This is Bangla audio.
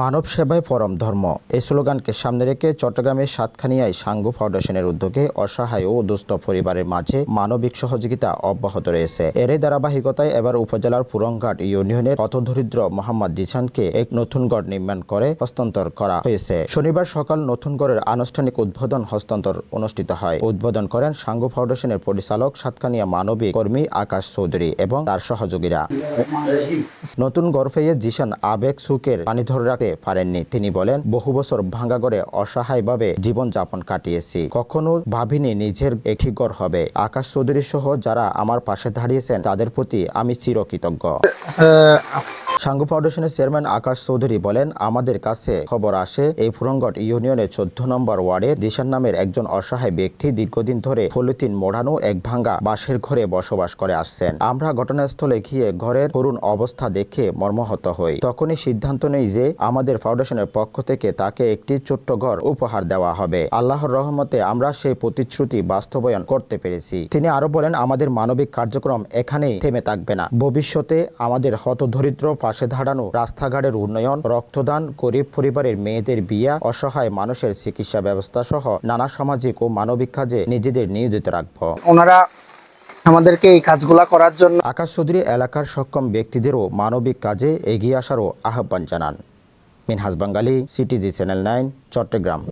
মানব সেবায় পরম ধর্ম। এই স্লোগানকে সামনে রেখে চট্টগ্রামের সাতখানিয়ায় সাঙ্গু ফাউন্ডেশনের উদ্যোগে অসহায় ও দুস্থ পরিবারের মাঝে মানবিক সহযোগিতা অব্যাহত রয়েছে। এরই ধারাবাহিকতায় এবার উপজেলার পুরংঘাট ইউনিয়নের পথদরিদ্র মোহাম্মদ জিসানকে এক নতুন গড় নির্মাণ করে হস্তান্তর করা হয়েছে। শনিবার সকাল নতুন গড়ের আনুষ্ঠানিক উদ্বোধন হস্তান্তর অনুষ্ঠিত হয়। উদ্বোধন করেন সাঙ্গু ফাউন্ডেশনের পরিচালক সাতখানিয়া মানবিক কর্মী আকাশ চৌধুরী এবং তার সহযোগীরা। নতুন গড় পেয়ে জিশান আবেগ সুখের পানি ধরে রাখতে পারেননি। তিনি বলেন, বহু বছর ভাঙ্গা ঘরে অসহায়ভাবে জীবনযাপন কাটিয়েছি। কখনো ভাবিনি নিজের একটি ঘর হবে। আকাশ চৌধুরী সহ যারা আমার পাশে দাঁড়িয়েছেন, তাদের প্রতি আমি চিরকৃতজ্ঞ। সাঙ্গু ফাউন্ডেশনের চেয়ারম্যান আকাশ চৌধুরী বলেন, আমাদের কাছে খবর আসে, এই ফুরঙ্গট ইউনিয়নের চোদ্দ নম্বর ওয়ার্ডে দিশান নামের একজন অসহায় ব্যক্তি দীর্ঘদিন ধরে পলিথিন মোড়ানো, এক ভাঙ্গা বাঁশের ঘরে বসবাস করে আসছেন। আমরা ঘটনাস্থলে গিয়ে ঘরের করুণ অবস্থা দেখে মর্মাহত হই। তখনই সিদ্ধান্ত নেই যে আমাদের ফাউন্ডেশনের পক্ষ থেকে তাকে একটি ছোট্ট ঘর উপহার দেওয়া হবে। আল্লাহর রহমতে আমরা সেই প্রতিশ্রুতি বাস্তবায়ন করতে পেরেছি। তিনি আরও বলেন, আমাদের মানবিক কার্যক্রম এখানেই থেমে থাকবে না। ভবিষ্যতে আমাদের হতদরিদ্র পাশে দাঁড়ানো রাস্তাঘাটের উন্নয়ন রক্তদান গরিব পরিবারের মেয়েদের বিয়া অসহায় মানুষের চিকিৎসা ব্যবস্থা সহ নানা সামাজিক ও মানবিক কাজে নিজেদের নিয়োজিত রাখব। ওনারা আমাদেরকে এই কাজগুলা করার জন্য আকাশ চৌধুরী এলাকার সক্ষম ব্যক্তিদেরও মানবিক কাজে এগিয়ে আসারও আহ্বান জানান। Minhaj Bangali CTG channel nine Chittagong.